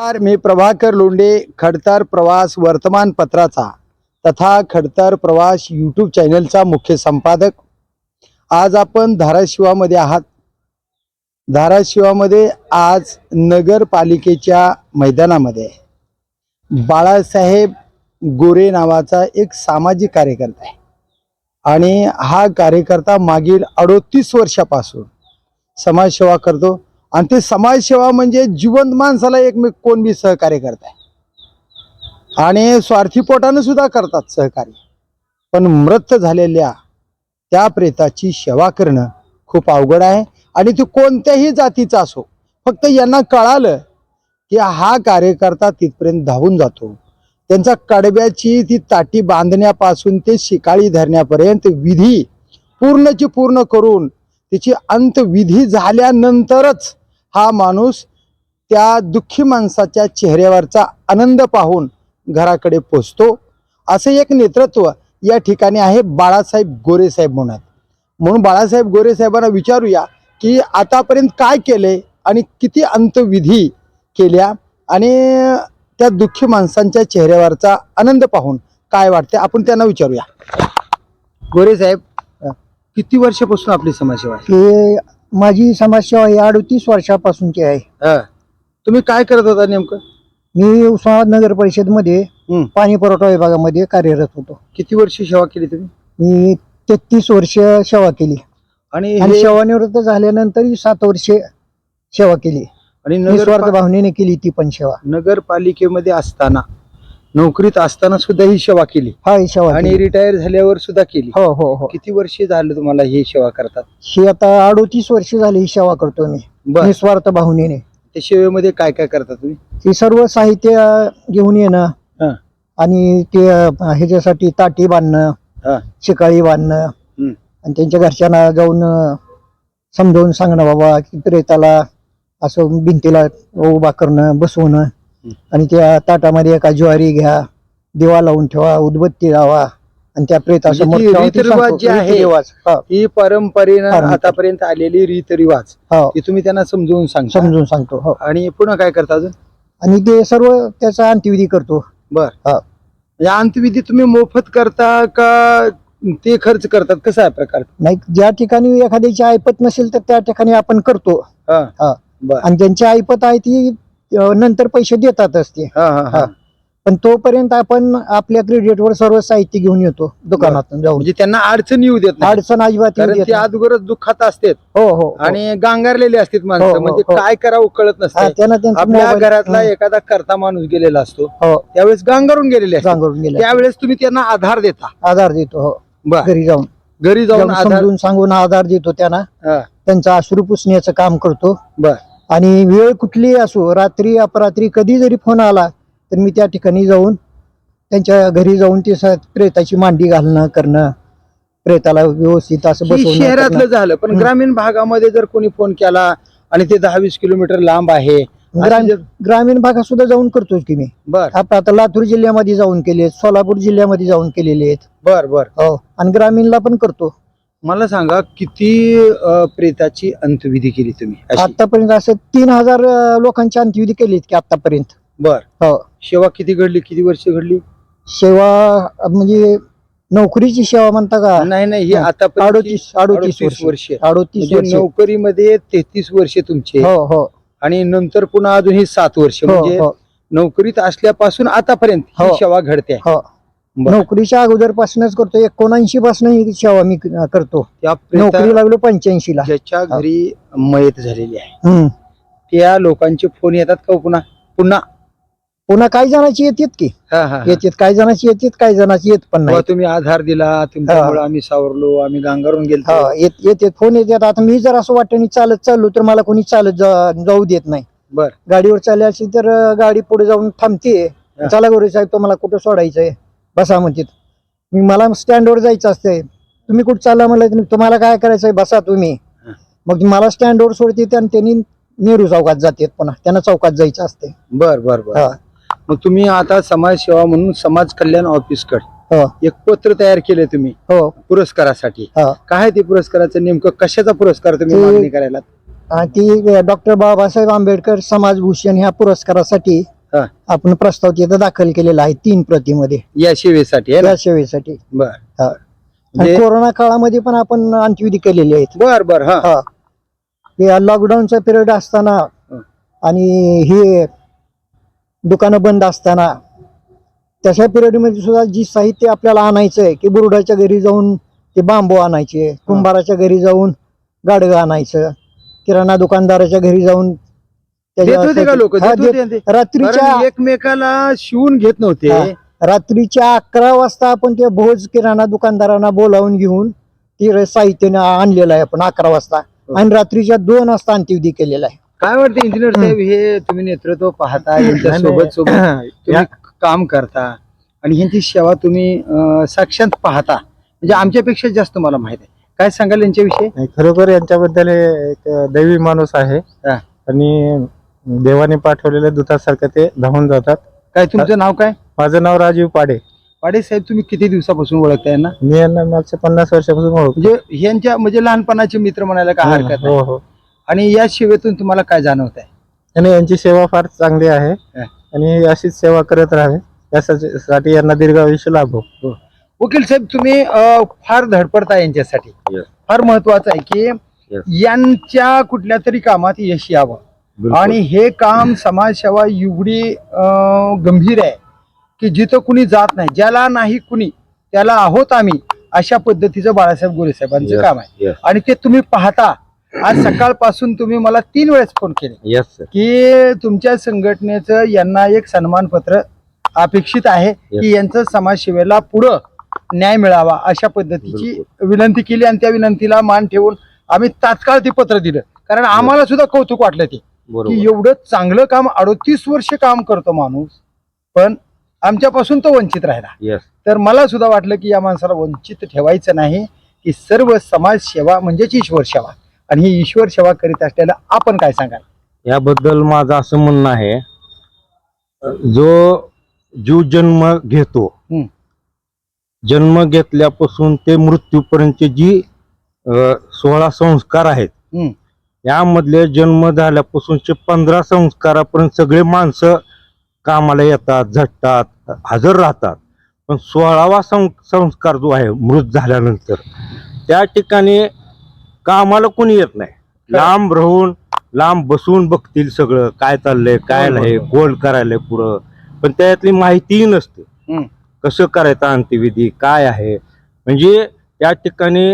नमस्कार मी प्रभाकर लोंडे खडतर प्रवास वर्तमानपत्राचा तथा खडतर प्रवास यूट्यूब चॅनलचा मुख्य संपादक. आज आपण धाराशिवामध्ये आहात. धाराशिवामध्ये आज नगरपालिकेच्या मैदानामध्ये बाळासाहेब गोरे नावाचा एक सामाजिक कार्यकर्ता आहे. आणि हा कार्यकर्ता मागील अडोतीस वर्षापासून समाजसेवा करतो. आणि ते समाजसेवा म्हणजे जिवंत माणसाला एकमेक कोण बी सहकार्य करताय. आणि स्वार्थी पोटानं सुद्धा करतात सहकार्य. पण मृत झालेल्या त्या प्रेताची सेवा करणं खूप अवघड आहे. आणि ते कोणत्याही जातीचा असो फक्त यांना कळालं की हा कार्यकर्ता तिथपर्यंत धावून जातो. त्यांचा कडब्याची ती ताटी बांधण्यापासून ते शिकाळी धरण्यापर्यंत विधी पूर्णची पूर्ण करून तिची अंतविधी झाल्यानंतरच हा माणूस त्या दुःखी माणसाच्या चेहऱ्यावरचा आनंद पाहून घराकडे पोचतो. असं एक नेतृत्व या ठिकाणी आहे बाळासाहेब गोरेसाहेब म्हणून. म्हणून बाळासाहेब गोरेसाहेबांना विचारूया की आतापर्यंत काय केले आणि किती अंतविधी केल्या आणि त्या दुःखी माणसांच्या चेहऱ्यावरचा आनंद पाहून काय वाटते आपण त्यांना विचारूया. गोरेसाहेब किती वर्षापासून आपली समाजसेवा आहे? हे माझी समाजसेवा ही अडतीस वर्षापासूनची आहे. हा. तुम्ही काय करत होता नेमकं? मी उस्मानाबाद नगर परिषदमध्ये हम्म. पाणी पुरवठा विभागामध्ये कार्यरत होतो. किती वर्ष सेवा केली तुम्ही? मी तेहतीस वर्ष सेवा केली. आणि आणि हे- सेवानिवृत्त झाल्यानंतर ही सात वर्षे सेवा केली. आणि निस्वार्थ नगर भावनेने केली ती पण सेवा. नगरपालिकेमध्ये असताना नोकरीत असताना सुद्धा ही सेवा केली. हा ही सेवा आणि केली. रिटायर झाल्यावर सुद्धा केली. हो हो हो. किती वर्ष झालं तुम्हाला ही सेवा करतात? ही आता अडोतीस वर्ष झाली ही सेवा करतो मी. बर. निस्वार्थ भावनेने. त्या सेवेमध्ये काय काय करता तुम्ही? ही सर्व साहित्य घेऊन येणं. आणि ते अं, ह्याच्यासाठी ताटी बांधणं. शिकाळी बांधणं हम्म. आणि त्यांच्या घरच्यांना जाऊन अं, समजावून सांगणं बाबा की प्रेताला असं भिंतीला उभा करणं बसवणं. आणि त्या ताटामध्ये एका ज्वारी घ्या दिवा लावून ठेवा उदबत्ती लावा आणि त्या प्रेतासमोर म्हणजे ती ठेवा, ती रीतिरिवाज सांगतो. आहे, रीतिरिवाज. हा, ही परंपरेनं परंपरा. आतापर्यंत आलेली रीतरिवाज हो, ती तुम्ही त्यांना समजून सांगता. समजून सांगतो हो. आणि पुन्हा काय करता अजून? आणि ते सर्व त्याचा अंत्यविधी करतो. बर. हा. म्हणजे अंतविधी तुम्ही मोफत करता का ते खर्च करतात? कसा आहे प्रकार? नाही ज्या ठिकाणी एखाद्याची ऐपत नसेल तर त्या ठिकाणी आपण करतो. हा. हा. बर. आणि ज्यांची ऐपत आहे ती अं, नंतर पैसे देतातच ते हा हा हा. हा. पण तोपर्यंत आपण आपल्या क्रेडिटवर सर्व साहित्य घेऊन येतो दुकानातून जाऊन. म्हणजे त्यांना अडचण येऊ देत नाही. अडचण अजिबात येऊ कारण देत ते नाही. अगोदरच दुःखात असतात. हो हो हो. आणि गांगारलेले असतात हो, माणसं. हो, म्हणजे हो. काय करावं कळत हा, नसतं त्यानं त्यांचा आपल्या घरातला हं, एखादा करता माणूस गेलेला असतो. हो. त्यावेळेस गांगारून गेलेले असतात सांगून गेला त्यावेळेस तुम्ही त्यांना आधार देता. आधार देतो हो. बर. घरी जाऊन. घरी जाऊन जाऊन आधार समजून सांगून आधार देतो त्यांना. हा, त्यांचा अश्रू पुसण्याचं काम करतो. बर. आणि वेळ कुठलीही असो रात्री अपरात्री कधी जरी फोन आला तर मी त्या ठिकाणी जाऊन त्यांच्या घरी जाऊन ते प्रेताची मांडी घालणं करणं प्रेताला व्यवस्थित असं बसवणं शहरातलं. झालं पण. ग्रामीण भागामध्ये जर कोणी फोन केला आणि ते दहा वीस किलोमीटर लांब आहे ग्रामीण भागात सुद्धा जाऊन करतोय की मी. बर. आता लातूर जिल्ह्यामध्ये जाऊन केले सोलापूर जिल्ह्यामध्ये जाऊन केलेले आहेत. बर बर. हो आणि ग्रामीणला पण करतो. मला सांगा किती अ, प्रेताची अंतविधी केली तुम्ही? अशी? आतापर्यंत असं तीन हजार लोकांची अंत्यविधी केलीत की आतापर्यंत. बर. हो. सेवा किती घडली? किती वर्ष घडली? सेवा म्हणजे नोकरीची सेवा म्हणता का? नाही नाही ही हं. आता अडोतीस अडोतीस वर्ष. वर्ष. अडोतीस म्हणजे वर्ष. नोकरीमध्ये तेहतीस वर्ष तुमचे. हो हो. आणि नंतर पुन्हा अजून ही सात वर्ष. हो म्हणजे हो. नोकरीत असल्यापासून आतापर्यंत ही हो. सेवा घडते. हो. नोकरीच्या अगोदर पासूनच करतो. एकोणऐंशी पासून ही सेवा मी करतो. त्या प्रेता नोकरी लागलो पंच्याऐंशी ला ज्याच्या घरी मयत झालेली आहे. हम्म. त्या लोकांचे फोन येतात का हो पुन्हा? पुन्हा? पुन्हा काही जणांची येतात की. हा, हा, हा. येतात. काही जणांची येतात काही जणांची येत पण नाही. तुम्ही आधार दिला तुमच्यामुळे आम्ही सावरलो आम्ही गांगारून गेलो येत येतात फोन येतात. आता मी जर असं वाटतं चालत चाललो तर मला कोणी चालत जा- जाऊ देत नाही. बर. गाडीवर चालली असेल तर अं, गाडी पुढे जाऊन थांबते चला गोरे साहेब तुम्हाला कुठं सोडायचंय? बसा म्हणतात मी मला स्टँडवर जायचं असतंय. तुम्ही कुठं चालला म्हणलं तुम्हाला काय करायचंय बसा तुम्ही. मग मला स्टँडवर सोडते आणि त्यांनी नेहरू चौकात जातात पुन्हा. त्यांना चौकात जायचं असते बर बर बर. मग तुम्ही आता समाजसेवा म्हणून समाज कल्याण ऑफिसकडे हो. एक पत्र तयार केले तुम्ही हो. पुरस्कारासाठी. काय ते पुरस्काराचं? नेमकं कशाचा पुरस्कार तुम्ही मागणी करायला ती डॉक्टर बाबासाहेब आंबेडकर समाजभूषण ह्या पुरस्कारासाठी हा. आपण प्रस्ताव तिथं दाखल केलेला आहे तीन प्रतिमध्ये. या सेवेसाठी आहे ना? या सेवेसाठी बर. हा. आणि म्हणजे- कोरोना काळामध्ये पण आपण अंत्यविधी केलेले आहेत. बर बर हा. लॉकडाऊनचा पिरियड असताना हं. आणि हे दुकानं बंद असताना तशा पिरियडमध्ये सुद्धा जी साहित्य आपल्याला आणायचं आहे की बुरुडाच्या घरी जाऊन ते बांबू आणायचे कुंभाराच्या घरी जाऊन गाडगं आणायचं किराणा दुकानदाराच्या घरी जाऊन देत होते का लोक? हा, देत- होते ते? रात्रीच्या एकमेकाला शिवून घेत नव्हते. हा. रात्रीच्या अकरा वाजता आपण ते भोज किराणा दुकानदारांना बोलावून घेऊन ती र- साहित्य आणलेलं आहे आपण अकरा वाजता. हो. आणि रात्रीच्या दोन वाजता अंत्यविधी केलेला आहे. काय वाटतं इंजिनियर साहेब हे तुम्ही नेतृत्व पाहता यांच्या सोबत सोबत तुम्ही काम करता आणि ह्यांची सेवा तुम्ही अं, साक्षात पाहता. म्हणजे आमच्यापेक्षा जास्त मला माहीत आहे. काय सांगाल यांच्याविषयी? नाही, खरोखर यांच्याबद्दल एक दैवी माणूस आहे. हा. आणि देवाने पाठवलेल्या दूतासारखं ते धावून जातात. काय तुमचं नाव काय? माझं नाव राजीव पाडे. पाडे साहेब तुम्ही किती दिवसापासून ओळखता यांना? मी यांना मागच्या पन्नास वर्षापासून ओळखतो. म्हणजे ह्यांच्या म्हणजे लहानपणाचे मित्र म्हणायला काय हरकत नाही. हो हो. आणि या सेवेतून तुम्हाला काय जाणवत आहे आणि यांची सेवा फार चांगली आहे. हा. आणि अशीच सेवा करत राहावे. यासाठी यांना दीर्घायुष्य लाभो. वकील साहेब तुम्ही अं, फार धडपडता यांच्यासाठी. Yes. फार महत्वाचं आहे की. यांच्या कुठल्या तरी कामात यश यावं. आणि हे काम समाजसेवा एवढी गंभीर आहे की जिथं कुणी जात नाही ज्याला नाही कुणी त्याला आहोत आम्ही अशा पद्धतीचं बाळासाहेब गोरे साहेबांचं Yes. काम आहे. आणि ते तुम्ही पाहता आज सकाळपासून तुम्ही मला तीन वेळेस फोन केले की तुमच्या संघटनेचं यांना एक सन्मान पत्र अपेक्षित आहे की यांचं समाजसेवेला पुढं न्याय मिळावा अशा पद्धतीची विनंती केली आणि त्या विनंतीला मान ठेवून आम्ही तात्काळ ते पत्र दिलं. कारण आम्हाला सुद्धा कौतुक वाटलं ते. की एवढं चांगलं काम अडोतीस वर्ष काम करतो माणूस पण आमच्यापासून तो वंचित राहिला. येस तर मला सुद्धा वाटलं की या माणसाला वंचित ठेवायचं नाही की सर्व समाजसेवा म्हणजेच ईश्वर सेवा. आणि ही ईश्वर सेवा करीत असलेला आपण काय सांगाल? याबद्दल माझं असं म्हणणं आहे जो जीव जन्म घेतो. जन्म घेतल्यापासून ते मृत्यूपर्यंतचे जी सोळा संस्कार आहेत. यामधले जन्म झाल्यापासूनचे पंधरा संस्कारापर्यंत सगळे माणसं कामाला येतात झटतात हजर राहतात. पण सोळावा सं संस्कार जो आहे मृत झाल्यानंतर त्या ठिकाणी कामाला कोणी येत नाही. लांब राहून लांब बसून बघतील सगळं काय चाललंय काय. नाही गोल करायला पुढं. पण त्यातली माहितीही नसते. कसं करायचं अंत्यविधी काय आहे? म्हणजे त्या ठिकाणी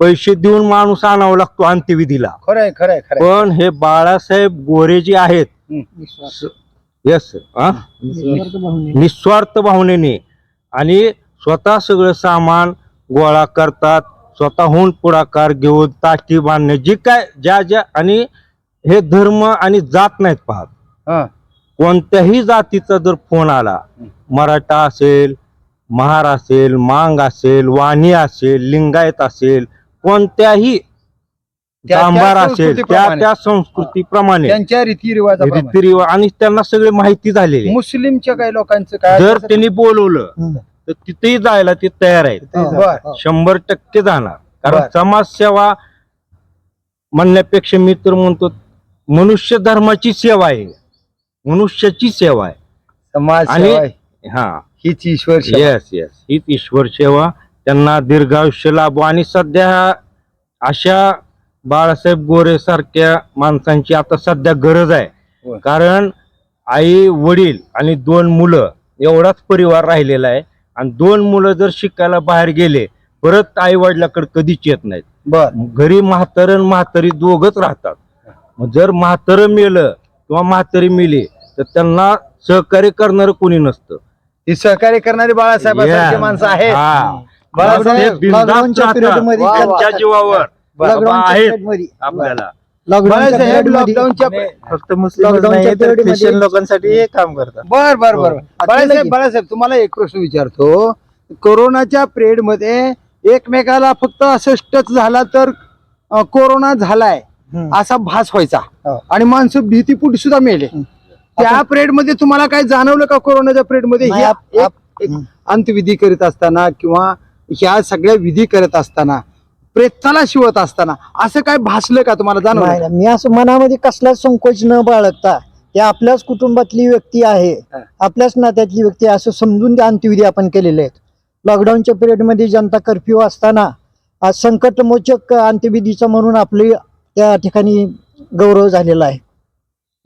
पैसे देऊन माणूस आणावा लागतो अंत्यविधीला. खरंय खरंय खरंय. पण हे बाळासाहेब गोरे जे आहेत यस निस्वार्थ भावनेने. आणि स्वतः सगळं सामान गोळा करतात स्वतःहून पुढाकार घेऊन ताटी बांधणे जे काय ज्या ज्या आणि हे धर्म आणि जात नाहीत पाहत. हा. कोणत्याही जातीचा जर फोन आला मराठा असेल महार असेल मांग असेल वाणी असेल लिंगायत असेल कोणत्याही त्या- त्या डांबार असेल त्या संस्कृतीप्रमाणे. त्या संस्कृतीप्रमाणे त्यांच्या रीतिरिवाजाप्रमाणे रीतिरिवाज आणि त्यांना सगळी माहिती झालेली आहे. मुस्लिमच्या काही लोकांचं काय जर असेल- त्यांनी बोलवलं हम्म. तर तिथेही जायला ते तयार आहेत बर. शंभर टक्के जाणार कारण बर. समाजसेवा म्हणण्यापेक्षा मी तर म्हणतो मनुष्य धर्माची सेवा आहे मनुष्याची सेवा आहे समाज आणि- सेवा हा हीच ईश्वर सेवा. येस येस हीच ईश्वर सेवा त्यांना दीर्घायुष्य लाभो. आणि सध्या अशा बाळासाहेब गोरे सारख्या माणसांची आता सध्या गरज आहे. कारण आई वडील आणि दोन मुलं एवढाच परिवार राहिलेला आहे. आणि दोन मुलं जर शिकायला बाहेर गेले परत आई वडिलाकडे कधीच येत नाहीत. बर. घरी म्हातारं आणि म्हातारी दोघच राहतात. जर म्हातारं मेलं किंवा म्हातारी मेली तर त्यांना सहकार्य करणारं कोणी नसतं. ही सहकार्य करणारी Yeah. माणसं आहेत. बाळासाहेब बिनधास्त राहतात. मध्ये. त्यांच्या जीवावर. बाबा आहेत आपल्याला लॉकडाऊनच्या लॉकडाऊनच्या फक्त मुस्लिम लॉकडाऊनच्या period मध्ये- ख्रिश्चन लोकांसाठी हे काम करतात बर बर बर हो. बाळासाहेब बाळासाहेब तुम्हाला एक प्रश्न विचारतो कोरोनाच्या पिरियडमध्ये एकमेकाला फक्त असं टच झाला तर अं, कोरोना झालाय. असा भास व्हायचा हो. आणि माणसं भीतीपुटी सुद्धा मेले हम्म. त्या पिरियडमध्ये तुम्हाला काय जाणवलं का कोरोनाच्या पिरियडमध्ये नाही, हे आप- एक- आप- एक हम्म. अंतविधी करीत असताना किंवा ह्या सगळ्या विधी करत असताना प्रेताला शिवत असताना असं काय भासलं का तुम्हाला जाणवलं? नाही, मी असं मनामध्ये कसलाच संकोच न बाळगता ते आपल्याच कुटुंबातली व्यक्ती आहे हा. आपल्याच नात्यातली व्यक्ती आहे असं समजून त्या अंत्यविधी आपण केलेले आहेत. लॉकडाऊनच्या पिरियडमध्ये जनता कर्फ्यू असताना आज संकटमोचक अंत्यविधीचा म्हणून आपली त्या ठिकाणी गौरव झालेला आहे.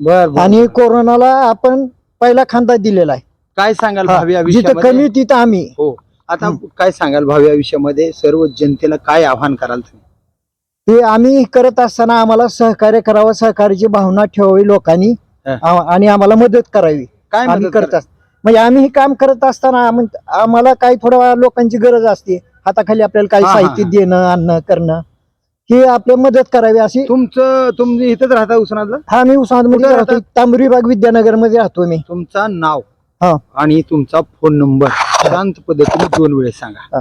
बर बर. आणि कोरोनाला आपण पहिला खांदा दिलेला आहे. काय सांगाल हा, जिथं आयुष्यामध्ये? कमी तिथं आम्ही. हो. आता काय सांगाल भावी आयुष्यामध्ये सर्व जनतेला काय आव्हान कराल तुम्ही? ते आम्ही करत असताना आम्हाला सहकार्य करावं सहकार्याची भावना ठेवावी लोकांनी. आ- आणि आम्हाला मदत करावी. काय आम्ही मदत करत? असतो म्हणजे आम्ही हे काम करत असताना आम- आम्हाला काही थोडं लोकांची गरज असते. हाताखाली आपल्याला काही हा, हा, साहित्य हा. देणं आणणं करणं ही आपल्या मदत करावी अशी तुमचं तुम्ही इथंच राहता उस्मानातलं हा मी उस्मानाबाद कुठं राहतो. तांबरी बाग विद्यानगरमध्ये राहतो मी. तुमचं नाव हा. आणि तुमचा फोन नंबर. शांत पद्धतीने दोन वेळेस सांगा.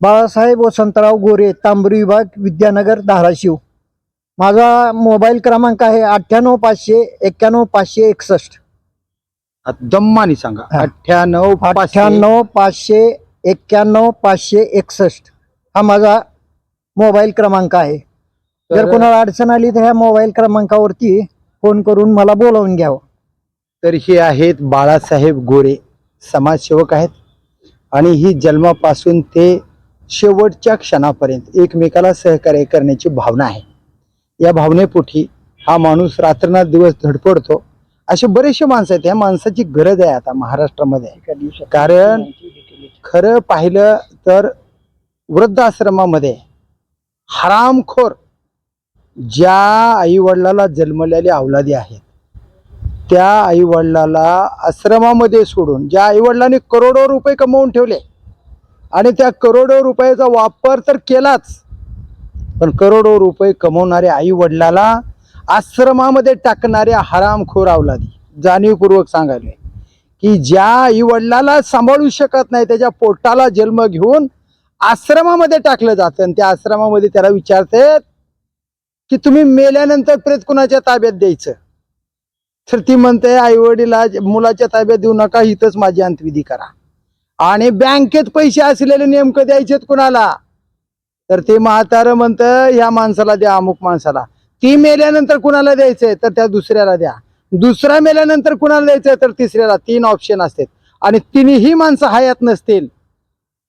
बाळासाहेब वसंतराव गोरे तांबरी विभाग विद्यानगर धाराशिव. माझा मोबाईल क्रमांक आहे अठ्ठ्याण्णव पाचशे एक्क्याण्णव पाचशे एकसष्ट. आता दम्मानी सांगा. हा. अठ्ठ्याण्णव पाचशे अठ्ठ्याण्णव पाचशे एक्क्याण्णव पाचशे एकसष्ट हा माझा मोबाईल क्रमांक आहे. जर तर- कोणाला अडचण आली तर ह्या मोबाईल क्रमांकावरती फोन करून मला बोलावून घ्यावं. तर हे आहेत बाळासाहेब गोरे. समाजसेवक आहेत. आणि ही जन्मापासून ते शेवटच्या क्षणापर्यंत एकमेकाला सहकार्य करण्याची भावना आहे. या भावनेपोटी हा माणूस रात्रनाथ दिवस धडपडतो. असे बरेचसे माणसं आहेत. या माणसाची गरज आहे आता महाराष्ट्रामध्ये. कारण खरं पाहिलं तर वृद्धाश्रमामध्ये हरामखोर ज्या आई वडिलाला जन्मलेले अवलादी आहेत त्या आईवडिलाला आश्रमामध्ये सोडून ज्या आईवडिलांनी करोडो रुपये कमवून ठेवले आणि त्या करोडो रुपयाचा वापर तर केलाच पण करोडो रुपये कमवणाऱ्या आईवडिलाला आश्रमामध्ये टाकणाऱ्या हरामखोर अवलादी जाणीवपूर्वक सांगायला की ज्या आईवडिलाला सांभाळू शकत नाही त्याच्या पोटाला जन्म घेऊन आश्रमामध्ये टाकलं जातं आणि त्या आश्रमामध्ये त्याला विचारते की तुम्ही मेल्यानंतर प्रेत कुणाच्या ताब्यात द्यायचं? तर ती म्हणते आई वडिला मुलाच्या ताब्यात देऊ नका इथंच माझी अंतविधी करा. आणि बँकेत पैसे असलेले नेमकं द्यायचेत कुणाला? तर ते म्हातारं म्हणतं ह्या माणसाला द्या अमुक माणसाला. ती मेल्यानंतर कुणाला द्यायचंय? तर त्या दुसऱ्याला द्या. दुसरा मेल्यानंतर कुणाला द्यायचंय? तर तिसऱ्याला. तीन ऑप्शन असतात. आणि तिन्ही माणसं हयात नसतील.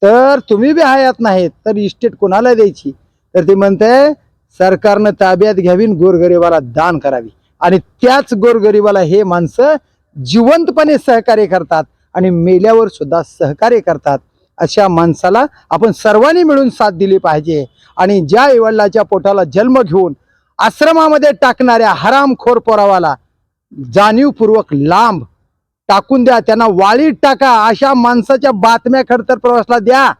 तर तुम्ही बी हयात नाहीत. तर इस्टेट कुणाला द्यायची? तर ती म्हणते सरकारनं ताब्यात घ्यावी आणि गोरगरिबाला दान करावी. आणि त्याच गोरगरिबाला हे माणसं जिवंतपणे सहकार्य करतात आणि मेल्यावर सुद्धा सहकार्य करतात. अशा माणसाला आपण सर्वांनी मिळून साथ दिली पाहिजे. आणि ज्या आईवडिलाच्या पोटाला जन्म घेऊन आश्रमामध्ये टाकणाऱ्या हरामखोर पोरावाला जाणीवपूर्वक लांब टाकून द्या. त्यांना वाळीत टाका. अशा माणसाच्या बातम्या खडतर प्रवासला द्या.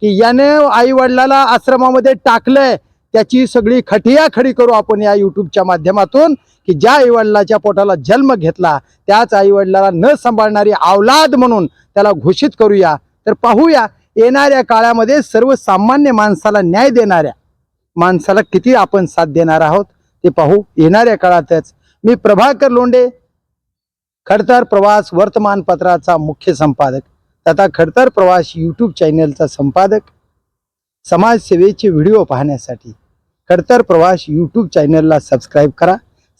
की याने आई वडिलाला आश्रमामध्ये टाकलंय. त्याची सगळी खटिया खडी करू आपण या युट्यूबच्या माध्यमातून. की ज्या आईवडिलाच्या पोटाला जन्म घेतला त्याच आईवडिलाला न सांभाळणारी अवलाद म्हणून त्याला घोषित करूया. तर पाहूया येणाऱ्या काळामध्ये सर्वसामान्य माणसाला न्याय देणाऱ्या माणसाला किती आपण साथ देणार आहोत ते पाहू. येणाऱ्या काळातच मी प्रभाकर लोंडे खडतर प्रवास वर्तमानपत्राचा मुख्य संपादक तथा खडतर प्रवास यूट्यूब चॅनलचा संपादक समाजसेवेचे व्हिडिओ पाहण्यासाठी खडतर प्रवास यूट्यूब चॅनलला सबस्क्राईब करा.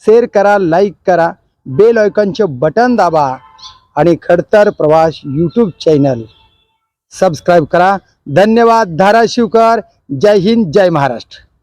शेअर करा लाईक करा बेल आयकॉनचे बटन दाबा आणि खडतर प्रवास यूट्यूब चॅनल सबस्क्राईब करा. धन्यवाद धाराशिवकर. जय हिंद जय महाराष्ट्र.